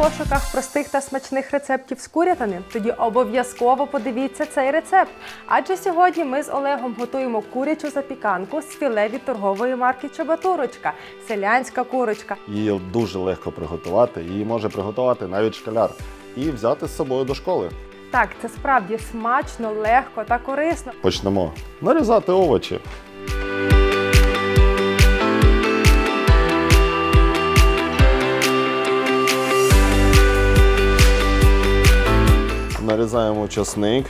пошуках простих та смачних рецептів з курятини? Тоді обов'язково подивіться цей рецепт. Адже сьогодні ми з Олегом готуємо курячу запіканку з філе від торгової марки Чебатурочка, селянська курочка. Її дуже легко приготувати, її може приготувати навіть школяр і взяти з собою до школи. Так, це справді смачно, легко та корисно. Почнемо нарізати овочі. Нарізаємо часник.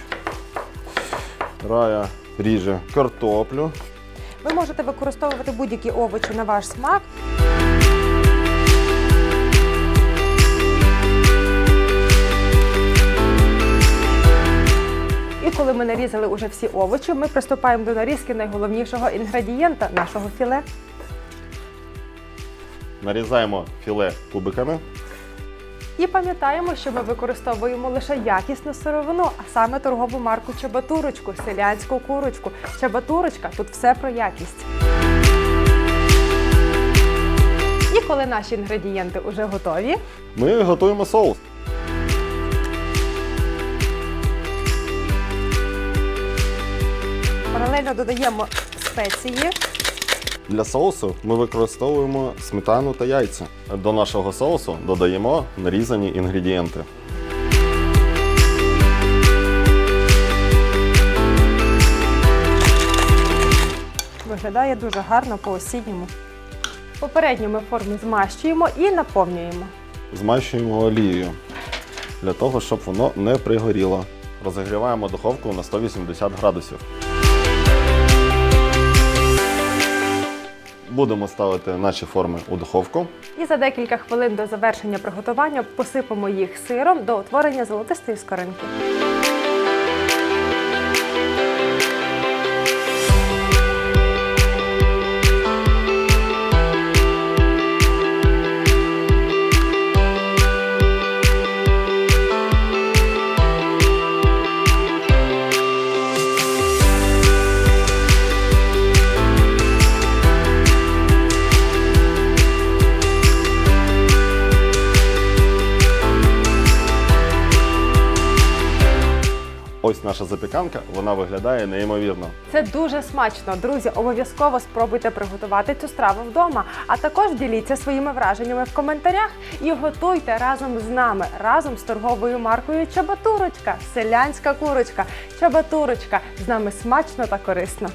Рая ріже картоплю. Ви можете використовувати будь-які овочі на ваш смак. І коли ми нарізали уже всі овочі, ми приступаємо до нарізки найголовнішого інгредієнта нашого філе. Нарізаємо філе кубиками. І пам'ятаємо, що ми використовуємо лише якісну сировину, а саме торгову марку Чебатурочку, селянську курочку. Чебатурочка тут все про якість. І коли наші інгредієнти вже готові, Ми готуємо соус. паралельно додаємо спеції. Для соусу ми використовуємо сметану та яйця. До нашого соусу додаємо нарізані інгредієнти. Виглядає дуже гарно по осінньому. Попередньо ми форму змащуємо і наповнюємо. Змащуємо олією для того, щоб воно не пригоріло. Розігріваємо духовку на 180 градусів. Будемо ставити наші форми у духовку. І за декілька хвилин до завершення приготування посипемо їх сиром до утворення золотистої скоринки. Ось наша запіканка, вона виглядає неймовірно. Це дуже смачно. Друзі, обов'язково спробуйте приготувати цю страву вдома. А також діліться своїми враженнями в коментарях і готуйте разом з нами, разом з торговою маркою Чабатурочка, селянська курочка, Чабатурочка. З нами смачно та корисно.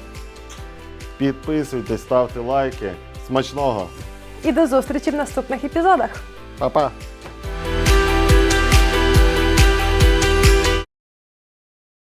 Підписуйтесь, ставте лайки. Смачного! І до зустрічі в наступних епізодах. Па-па!